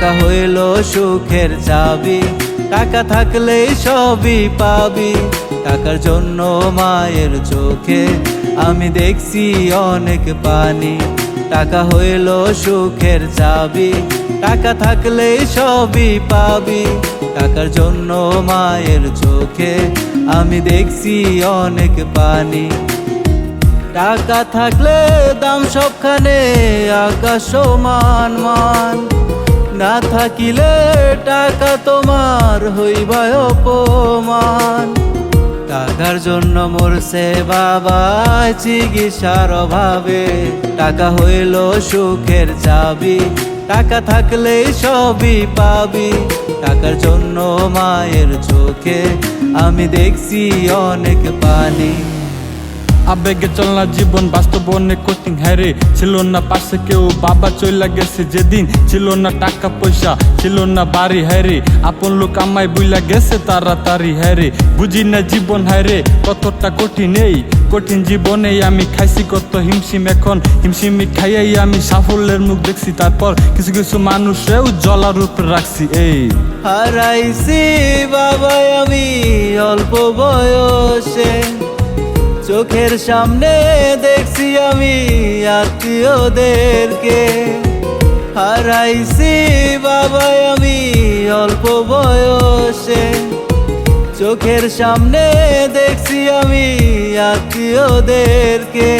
টাকা হইল সুখের চাবি। টাকা থাকলেই সবই পাবি। টাকার জন্য মায়ের চোখে আমি দেখছি অনেক পানি। টাকা হইল সুখের চাবি। টাকা থাকলে সবই পাবি। টাকার জন্য মায়ের চোখে আমি দেখছি অনেক পানি। টাকা থাকলে দাম সবখানে আকাশ সমান মান। না থাকিলে টাকা তোমার হইবায় অপমান। টাকার জন্য মরছে বাবা চিকিৎসার অভাবে। টাকা হইল সুখের চাবি। টাকা থাকলেই সবই পাবি। টাকার জন্য মায়ের চোখে আমি দেখছি অনেক পানি। আবেগে চলনা জীবন বাস্তব অনেক কঠিন হ্যারে ছিল না পাশে কেউ, বাবা চইলা গেছে যেদিন। ছিল না টাকা, পয়সা, ছিল না বাড়ি। হ্যারে আপন লোক আমায় বুইলা গেছে তাড়াতাড়ি। হ্যারে বুঝি না জীবন। হ্যারে কতটা কঠিন এই? কঠিন জীবনে আমি খাইছি কত হিমশিম এখন। হিমশিমি খাইয়াই আমি সাফল্যের মুখ দেখছি। তারপর কিছু কিছু মানুষেও জলার উপরে রাখছি এই। হারাইছি বাবা আমি অল্প বয়সে। চোখের সামনে দেখছি আমি আত্মীয়দেরকে। হারাইছি বাবা আমি অল্প বয়সে। চোখের সামনে দেখছি আমি আত্মীয়দেরকে।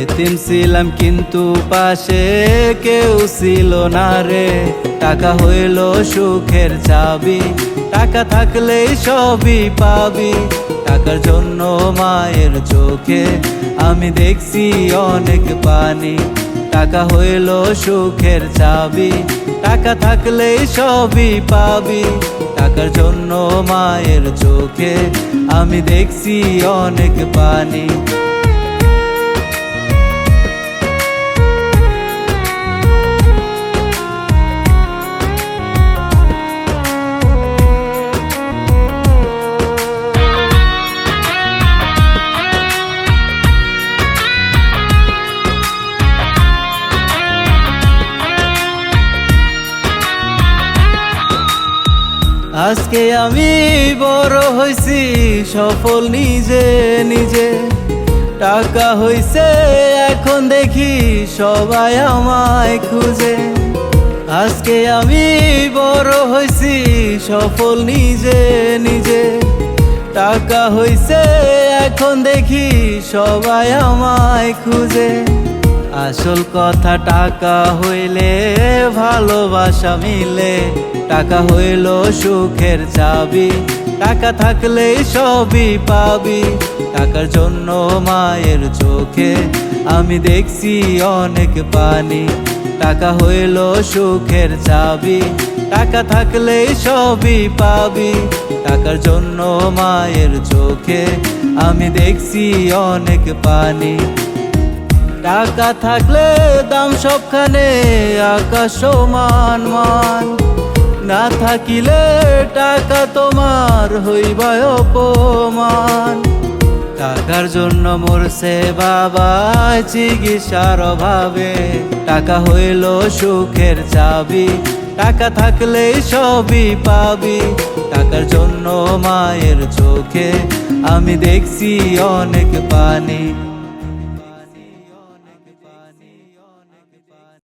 এতিম ছিলাম কিন্তু পাশে কেউ ছিল না রে। টাকা হইল সুখের চাবি, টাকা থাকলেই সবই পাবি। টাকার জন্য মায়ের চোখে। আমি দেখছি অনেক পানি। টাকা হইল সুখের চাবি। টাকা থাকলে সবই পাবি। টাকার জন্য মায়ের চোখে। আমি দেখছি অনেক পানি। আজকে আমি বড় হইছি, সফল নিজে নিজে। টাকা হইছে, এখন দেখি সবাই আমায় খুঁজে। আজকে আমি বড় হইছি, সফল নিজে নিজে। টাকা হইছে, এখন দেখি সবাই আমায় খুঁজে। আসল কথা, টাকা হইলে ভালোবাসা মিলে। টাকা হইল সুখের চাবি, টাকা থাকলেই সবই পাবি। টাকার জন্য মায়ের চোখে আমি দেখছি অনেক পানি। টাকা হইল সুখের চাবি, টাকা থাকলেই সবই পাবি। টাকার জন্য মায়ের চোখে আমি দেখছি অনেক পানি। টাকা থাকলে দাম সবখানে আকাশ সমান মান। না থাকিলে টাকা তোমার হইবায় অপমান। টাকার জন্য মরছে বাবা চিকিৎসার অভাবে। টাকা হইল সুখের চাবি। টাকা থাকলেই সবই পাবি। টাকার জন্য মায়ের চোখে আমি দেখছি অনেক পানি।